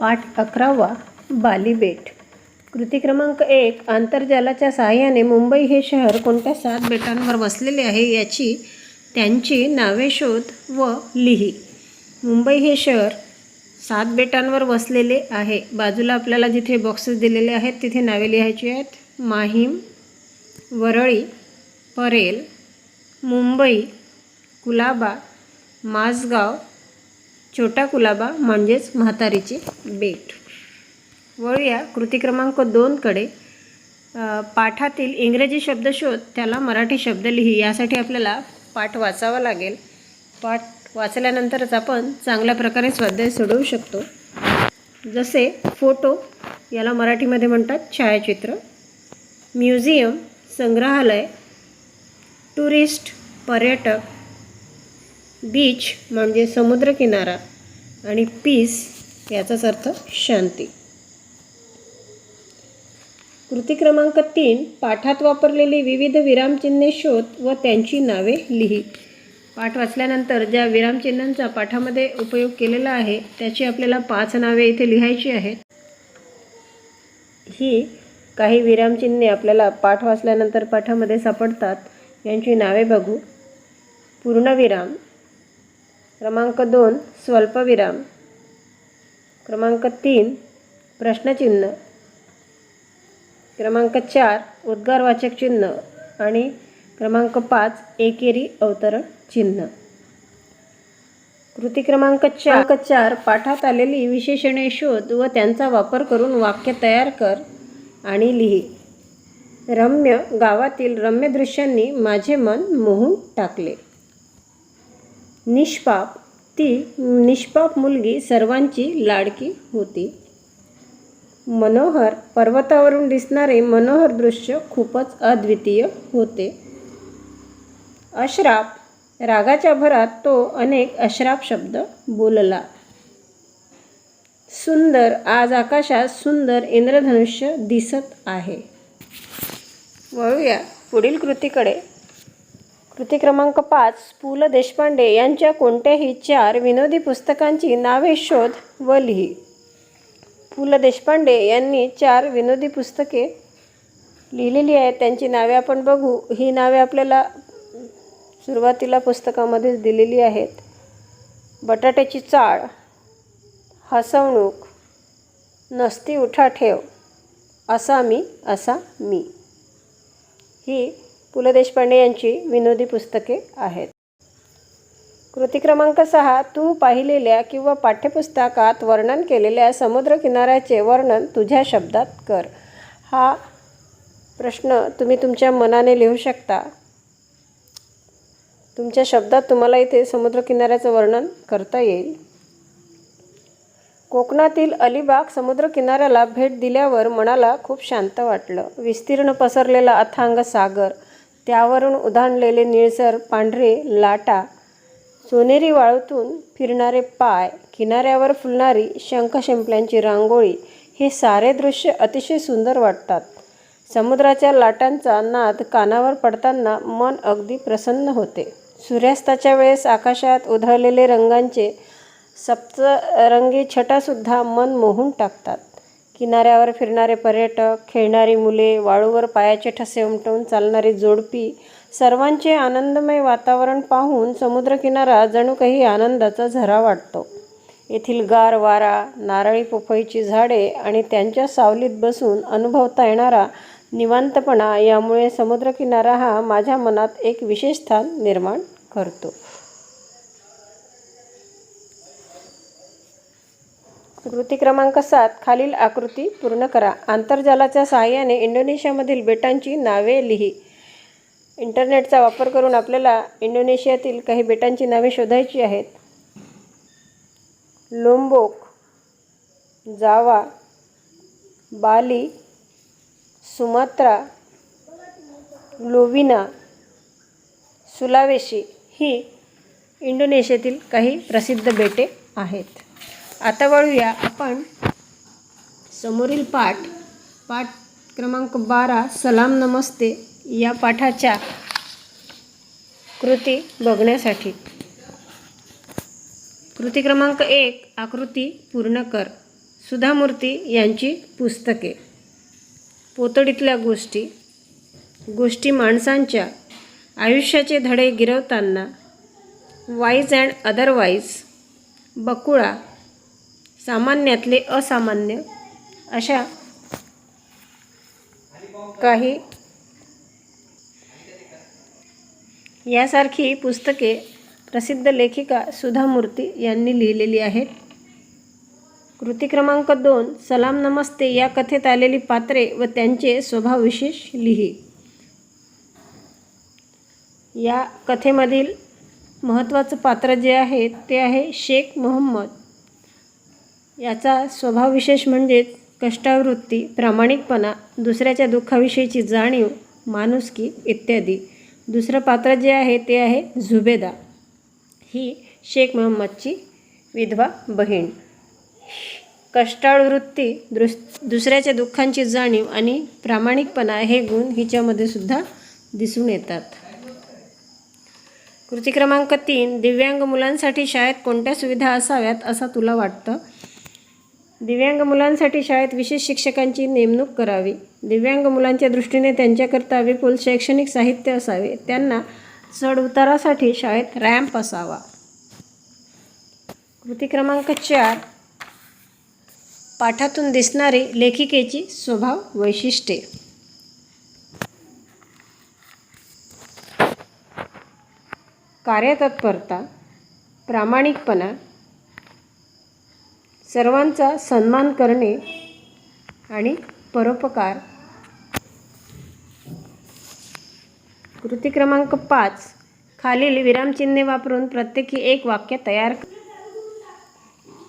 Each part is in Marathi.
पाठ अकरावा बालीबेट कृती क्रमांक एक आंतरजालाच्या सहाय्याने मुंबई हे शहर कोणत्या सात बेटांवर वसलेले आहे याची त्यांची नावे शोध व लिही. मुंबई हे शहर सात बेटांवर वसलेले आहे. बाजूला आपल्याला जिथे बॉक्सेस दिलेले आहेत तिथे नावे लिहायची आहेत. माहीम वरळी परेल मुंबई कुलाबा माझगाव छोटा कुलाबा म्हणजेच म्हातारीचे बेट. वळूया कृती क्रमांक दोनकडे पाठातील इंग्रजी शब्द शोध त्याला मराठी शब्द लिही यासाठी आपल्याला पाठ वाचावा लागेल. पाठ वाचल्यानंतरच आपण चांगल्या प्रकारे स्वाध्याय सोडवू शकतो. जसे फोटो याला मराठीमध्ये म्हणतात छायाचित्र. म्युझियम संग्रहालय टुरिस्ट पर्यटक बीच म्हणजे समुद्रकिनारा आणि पीस याचाच अर्थ शांती. कृती क्रमांक तीन पाठात वापरलेली विविध विरामचिन्हे शोध व त्यांची नावे लिही. पाठ वाचल्यानंतर ज्या विरामचिन्हांचा पाठामध्ये उपयोग केलेला आहे त्याची आपल्याला पाच नावे इथे लिहायची आहेत. ही काही विरामचिन्हे आपल्याला पाठ वाचल्यानंतर पाठामध्ये सापडतात. यांची नावे बघू. पूर्णविराम क्रमांक दोन स्वल्पविराम. क्रमांक तीन प्रश्नचिन्ह. क्रमांक चार उद्गारवाचक चिन्ह. आणि क्रमांक पाच एकेरी अवतरण चिन्ह. कृती क्रमांक चार. चार पाठात आलेली विशेषणे शोध व त्यांचा वापर करून वाक्य तयार कर आणि लिही. रम्य गावातील रम्य दृश्यांनी माझे मन मोहून टाकले. निष्पाप. ती निष्पाप मुलगी सर्वांची लाडकी होती. मनोहर पर्वतावरून दिसणारे मनोहर दृश्य खूपच अद्वितीय होते. अश्राप. रागाच्या भरात तो अनेक अश्राप शब्द बोलला. सुंदर. आज आकाशात सुंदर इंद्रधनुष्य दिसत आहे. वळूया पुढील कृतीकडे. कृती क्रमांक पाच पु ल देशपांडे यांच्या कोणत्याही चार विनोदी पुस्तकांची नावे शोध व लिही. पु ल देशपांडे यांनी चार विनोदी पुस्तके लिहिलेली आहेत. त्यांची नावे आपण बघू. ही नावे आपल्याला सुरुवातीला पुस्तकामध्येच दिलेली आहेत. बटाट्याची चाळ हसवणूक नसती उठा ठेव असा मी असा मी. ही पु ल देशपांडे यांची विनोदी पुस्तके आहेत. कृती क्रमांक सहा तू पाहिलेल्या किंवा पाठ्यपुस्तकात वर्णन केलेल्या समुद्रकिनाऱ्याचे वर्णन तुझ्या शब्दात कर. हा प्रश्न तुम्ही तुमच्या मनाने लिहू शकता. तुमच्या शब्दात तुम्हाला इथे समुद्रकिनाऱ्याचं वर्णन करता येईल. कोकणातील अलिबाग समुद्रकिनाऱ्याला भेट दिल्यावर मनाला खूप शांत वाटलं. विस्तीर्ण पसरलेला अथांग सागर त्यावरून उधाणलेले निळसर पांढरे लाटा सोनेरी वाळूतून फिरणारे पाय किनाऱ्यावर फुलणारी शंख शिंपल्यांची रांगोळी हे सारे दृश्य अतिशय सुंदर वाटतात. समुद्राच्या लाटांचा नाद कानावर पडताना मन अगदी प्रसन्न होते. सूर्यास्ताच्या वेळेस आकाशात उधळलेले रंगांचे सप्तरंगी छटासुद्धा मन मोहून टाकतात. किनाऱ्यावर फिरणारे पर्यटक खेळणारी मुले वाळूवर पायाचे ठसे उमटवून चालणारी जोडपी सर्वांचे आनंदमय वातावरण पाहून समुद्रकिनारा जणू काही आनंदाचा झरा वाटतो. येथील गार वारा नारळी पोफळीची झाडे आणि त्यांच्या सावलीत बसून अनुभवता येणारा निवांतपणा यामुळे समुद्रकिनारा हा माझ्या मनात एक विशेष स्थान निर्माण करतो. कृती क्रमांक सात खालील आकृती पूर्ण करा. आंतरजालाच्या सहाय्याने इंडोनेशियामधील बेटांची नावे लिही. इंटरनेटचा वापर करून आपल्याला इंडोनेशियातील काही बेटांची नावे शोधायची आहेत. लोंबोक जावा बाली सुमात्रा लोविना सुलावेशी ही इंडोनेशियातील काही प्रसिद्ध बेटे आहेत. आता वळूया आपण समोरील पाठ. पाठ क्रमांक बारा सलाम नमस्ते या पाठाच्या कृती बघण्यासाठी. कृती क्रमांक एक आकृती पूर्ण कर. सुधामूर्ती यांची पुस्तके. पोतडीतल्या गोष्टी. गोष्टी माणसांच्या. आयुष्याचे धडे गिरवताना. वाईज अँड अदरवाईज बकुळा. सामान्यातले असामान्य अशा काही यासारखी पुस्तके प्रसिद्ध लेखिका सुधा मूर्ती यांनी लिहिलेली आहेत. कृती क्रमांक दोन सलाम नमस्ते या कथेत आलेली पात्रे व त्यांचे स्वभावविशेष लिही. या कथेमधील महत्त्वाचं पात्र जे आहे ते आहे शेख मोहम्मद. याचा स्वभाव विशेष म्हणजे कष्टावृत्ती प्रामाणिकपणा दुसऱ्याच्या दुःखाविषयीची जाणीव माणुसकी इत्यादी. दुसरं पात्र जे आहे ते आहे झुबेदा ही शेख मोहम्मदची विधवा बहीण. कष्टाळू वृत्ती दुस दुसऱ्याच्या दुःखांची जाणीव आणि प्रामाणिकपणा हे गुण हिच्यामध्ये सुद्धा दिसून येतात. कृती क्रमांक तीन दिव्यांग मुलांसाठी शाळेत कोणत्या सुविधा असाव्यात असं तुला वाटतं? दिव्यांग मुलांसाठी शाळेत विशेष शिक्षकांची नेमणूक करावी. दिव्यांग मुलांच्या दृष्टीने त्यांच्याकरता विपुल शैक्षणिक साहित्य असावे. त्यांना चढउतारासाठी शाळेत रॅम्प असावा. कृती क्रमांक चार. पाठातून दिसणारी लेखिकेची स्वभाव वैशिष्ट्ये. कार्यतत्परता प्रामाणिकपणा सर्वांचा सन्मान करणे आणि परोपकार. कृती क्रमांक पाच. खालील विरामचिन्हे वापरून प्रत्येकी एक वाक्य तयार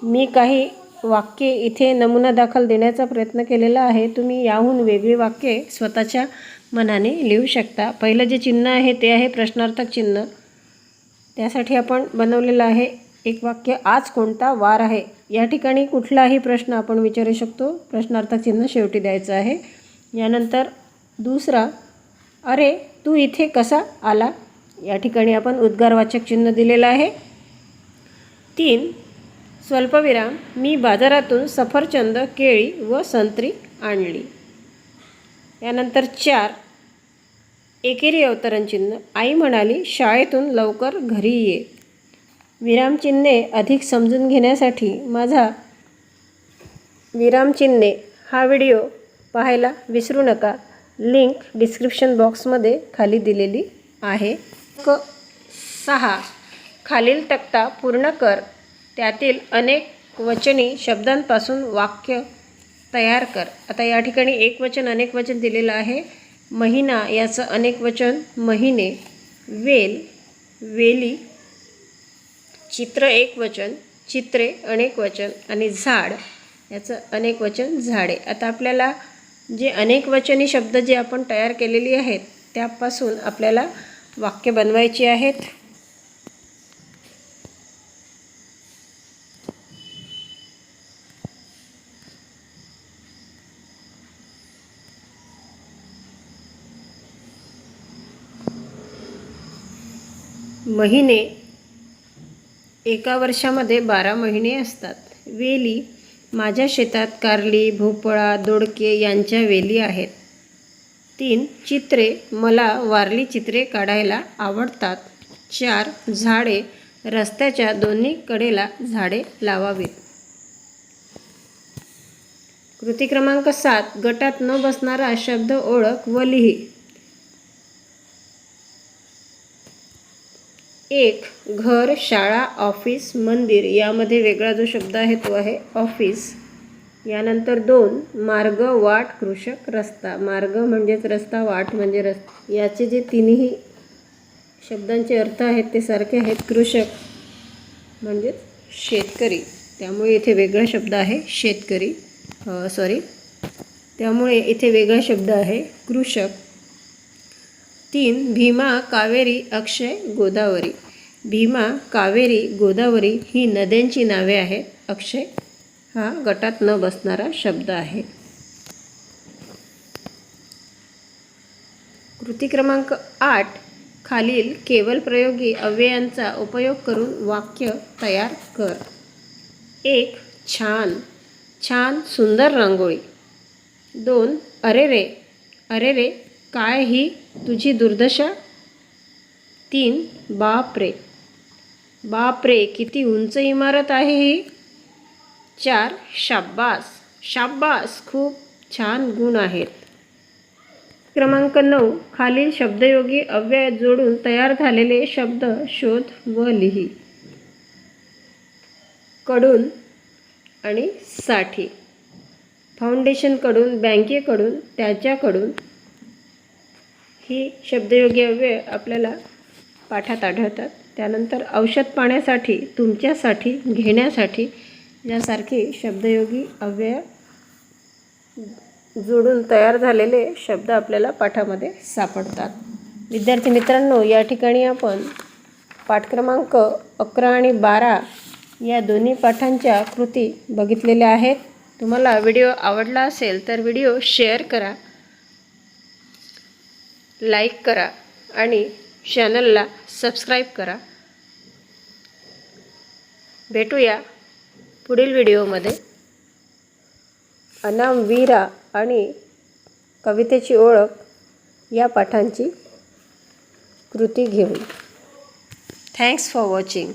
मी काही वाक्ये इथे नमुना दाखल देण्याचा प्रयत्न केलेला आहे. तुम्ही याहून वेगळी वाक्ये स्वतःच्या मनाने लिहू शकता. पहिलं जे चिन्ह आहे ते आहे प्रश्नार्थक चिन्ह. त्यासाठी आपण बनवलेलं आहे एक वाक्य आज कोणता वार आहे? या ठिकाणी कुठलाही प्रश्न आपण विचारू शकतो. प्रश्नार्थक चिन्ह शेवटी द्यायचं आहे. यानंतर दुसरा अरे तू इथे कसा आला? या ठिकाणी आपण उद्गारवाचक चिन्ह दिलेलं आहे. तीन स्वल्पविराम मी बाजारातून सफरचंद केळी व संत्री आणली. यानंतर चार एकेरी अवतरण चिन्ह. आई म्हणाली शाळेतून लवकर घरी ये. विरामचिन्हे अधिक समजून घेण्यासाठी माझा विरामचिन्हे हा व्हिडिओ पाहायला विसरू नका. लिंक डिस्क्रिप्शन बॉक्समध्ये खाली दिलेली आहे. क सहा. खालील तक्ता पूर्ण कर. त्यातील अनेक वचनी शब्दांपासून वाक्य तयार कर. आता या ठिकाणी एक वचन अनेक वचन दिलेलं आहे. महिना याचं अनेक वचन महिने वेल वेली चित्र एक वचन चित्रे अनेक वचन आणि झाड याचं अनेक वचन झाडे. आता आपल्याला जे अनेक वचनी शब्द जे आपण तयार केलेली आहेत त्यापासून आपल्याला वाक्य बनवायची आहेत. महिने एका वर्षामध्ये बारा महिने असतात. वेली माझ्या शेतात कारली भोपळा दोडके यांच्या वेली आहेत. तीन चित्रे मला वारली चित्रे काढायला आवडतात. चार झाडे रस्त्याच्या दोन्ही कडेला झाडे लावावीत. कृती क्रमांक सात गटात न बसणारा शब्द ओळख व लिही. एक घर शाळा ऑफिस मंदिर यामध्ये वेगळा जो शब्द आहे तो आहे ऑफिस. यानंतर दोन मार्ग वाट कृषक रस्ता. मार्ग म्हणजेच रस्ता वाट म्हणजे रस्ता. याचे जे तिन्ही शब्दांचे अर्थ आहेत ते सारखे आहेत. कृषक म्हणजेच शेतकरी. त्यामुळे इथे वेगळा शब्द आहे शेतकरी. सॉरी त्यामुळे इथे वेगळा शब्द आहे कृषक. तीन भीमा कावेरी अक्षय गोदावरी. भीमा कावेरी गोदावरी ही नद्यांची नावे आहेत. अक्षय हा गटात न बसणारा शब्द आहे. कृती क्रमांक आठ खालील केवल प्रयोगी अव्ययांचा उपयोग करून वाक्य तयार कर. एक छान. छान सुंदर रांगोळी. दोन अरे रे अरे रे काय ही तुझी दुर्दशा? तीन बाप रे बाप रे किती उंच इमारत आहे ही. चार शाब्बास. शाब्बास खूप छान गुण आहेत. क्रमांक नऊ खालील शब्दयोगी अव्यय जोडून तयार झालेले शब्द शोध व लिही. कडून आणि साठी. फाउंडेशनकडून बँकेकडून त्याच्याकडून ही शब्दयोगी अव्यय आपल्याला पाठात आढळतात. त्यानंतर औषध पाण्यासाठी तुमच्यासाठी घेण्यासाठी यासारखे शब्दयोगी अव्यय जोडून तयार झालेले शब्द आपल्याला पाठामध्ये सापडतात. विद्यार्थी मित्रांनो या ठिकाणी आपण पाठ क्रमांक अकरा आणि बारा या दोन्ही पाठांच्या कृती बघितलेल्या आहेत. तुम्हाला व्हिडिओ आवडला असेल तर व्हिडिओ शेअर करा. लाईक करा आणि चॅनलला सबस्क्राईब करा. भेटूया पुढील व्हिडिओमध्ये. अनाम वीरा आणि कवितेची ओळख या पाठांची कृती घेऊन. Thanks for watching